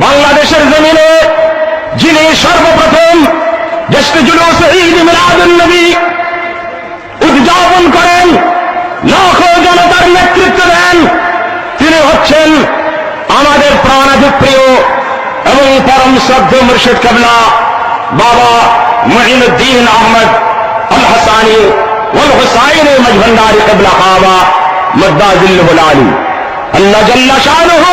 বাংলাদেশের জমিনে যিনি সর্বপ্রথম জ্যেষ্ঠ জুলুস ঈদ মিলাদুল নবী উদযাপন করেন, লাখো জনতার নেতৃত্ব দেন, তিনি হচ্ছেন আমাদের প্রাণাধিপ্রিয় এবং পরম শ্রদ্ধ মুর্শিদ কাবলা বাবা মহিনুদ্দিন আহমদ আল হাসানি ওয়াল হুসাইন মজভন্ডারি কাবলা কাবা মদ্দাজিল্লুল আলী। আল্লাহ জাল্লা শানুহু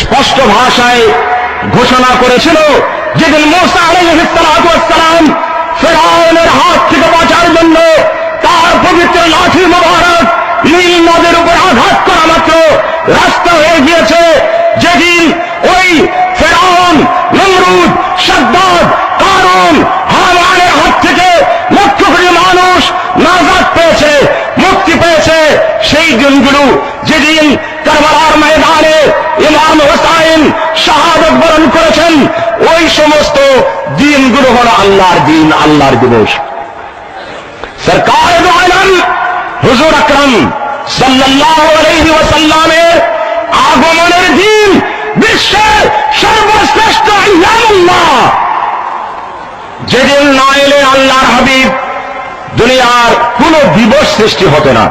স্পষ্ট ভাষায় ঘোষণা করেছিল, যেদিন মোসা আলাইহিসসালাম ফেরাউনের হাত থেকে বাঁচার জন্য তার পবিত্র লাঠি মোবারক নীল নদের উপর আঘাত করা মাত্র রাস্তা হয়ে গিয়েছে। যেদিন ওই ফেরাউন, নমরুদ, সাদ্দাদ কারণ করেছেন ওই সমস্ত দিনগুলো হলো আল্লাহর দিন, আল্লাহর দিবস। সরকার হুজুর আকরম সাল্লাল্লাহু আগমনের দিন বিশ্বের সর্বশ্রেষ্ঠ আল্লাহ। যেদিন না এলে আল্লাহর হাবিব দুনিয়ার কোন দিবস সৃষ্টি হতো না।